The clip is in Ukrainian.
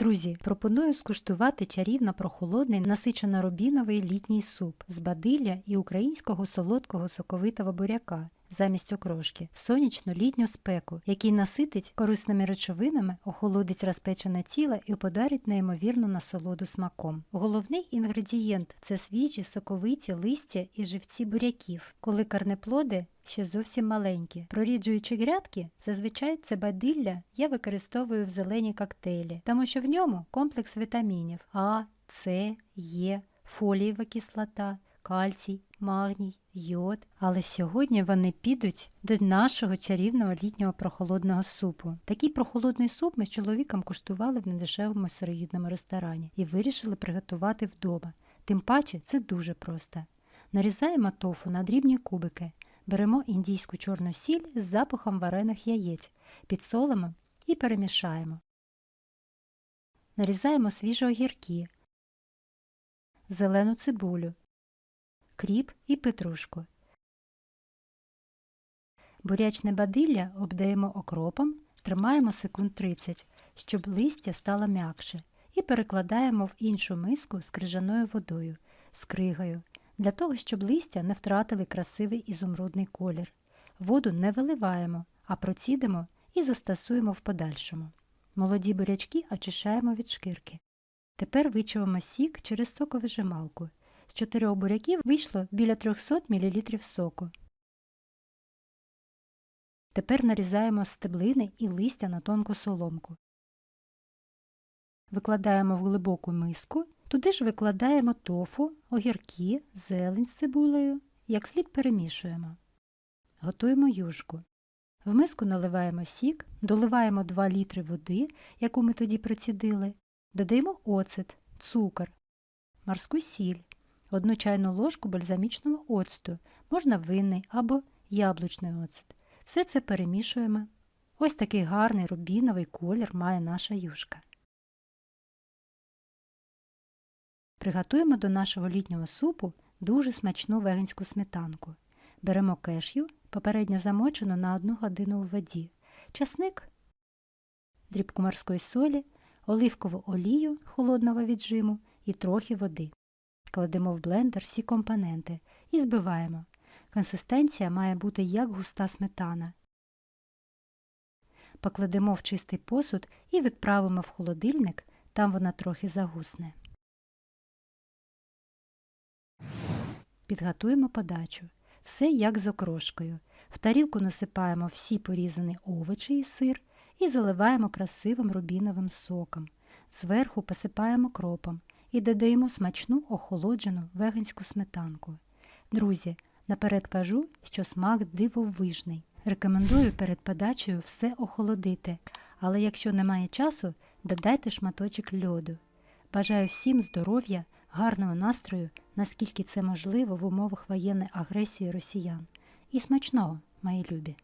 Друзі, пропоную скуштувати чарівно прохолодний насичено-рубіновий літній суп з бадилля і українського солодкого соковитого буряка замість окрошки в сонячну літню спеку, який наситить корисними речовинами, охолодить розпечене тіло і подарить неймовірну насолоду смаком. Головний інгредієнт це свіжі соковиті листя і живці буряків, коли корнеплоди ще зовсім маленькі. Проріджуючи грядки, зазвичай це бадилля я використовую в зелені коктейлі, тому що в ньому комплекс вітамінів А, С, Е, фолієва кислота, кальцій, магній, йод. Але сьогодні вони підуть до нашого чарівного літнього прохолодного супу. Такий прохолодний суп ми з чоловіком куштували в недешевому сироїдному ресторані і вирішили приготувати вдома. Тим паче це дуже просто. Нарізаємо тофу на дрібні кубики, беремо індійську чорну сіль з запахом варених яєць, підсолимо і перемішаємо. Нарізаємо свіжі огірки, зелену цибулю, кріп і петрушку. Бурячне бадилля обдаємо окропом, тримаємо секунд 30, щоб листя стало м'якше, і перекладаємо в іншу миску з крижаною водою, з кригою, для того, щоб листя не втратили красивий ізумрудний колір. Воду не виливаємо, а процідимо і застосуємо в подальшому. Молоді бурячки очищаємо від шкірки. Тепер вичавимо сік через соковижималку. З чотирьох буряків вийшло біля 300 мл соку. Тепер нарізаємо стеблини і листя на тонку соломку. Викладаємо в глибоку миску, туди ж викладаємо тофу, огірки, зелень з цибулею, як слід перемішуємо. Готуємо юшку. В миску наливаємо сік, доливаємо 2 літри води, яку ми тоді процідили, додаємо оцет, цукор, морську сіль, одну чайну ложку бальзамічного оцту, можна винний або яблучний оцет. Все це перемішуємо. Ось такий гарний рубіновий колір має наша юшка. Приготуємо до нашого літнього супу дуже смачну веганську сметанку. Беремо кешю, попередньо замочену на 1 годину у воді, часник, дрібку морської солі, оливкову олію холодного віджиму і трохи води. Кладемо в блендер всі компоненти і збиваємо. Консистенція має бути як густа сметана. Покладемо в чистий посуд і відправимо в холодильник, там вона трохи загусне. Підготуємо подачу. Все як з окрошкою. В тарілку насипаємо всі порізані овочі і сир і заливаємо красивим рубіновим соком. Зверху посипаємо кропом і додаємо смачну охолоджену веганську сметанку. Друзі, наперед кажу, що смак дивовижний. Рекомендую перед подачею все охолодити, але якщо немає часу, додайте шматочок льоду. Бажаю всім здоров'я, гарного настрою, наскільки це можливо в умовах воєнної агресії росіян. І смачного, мої любі!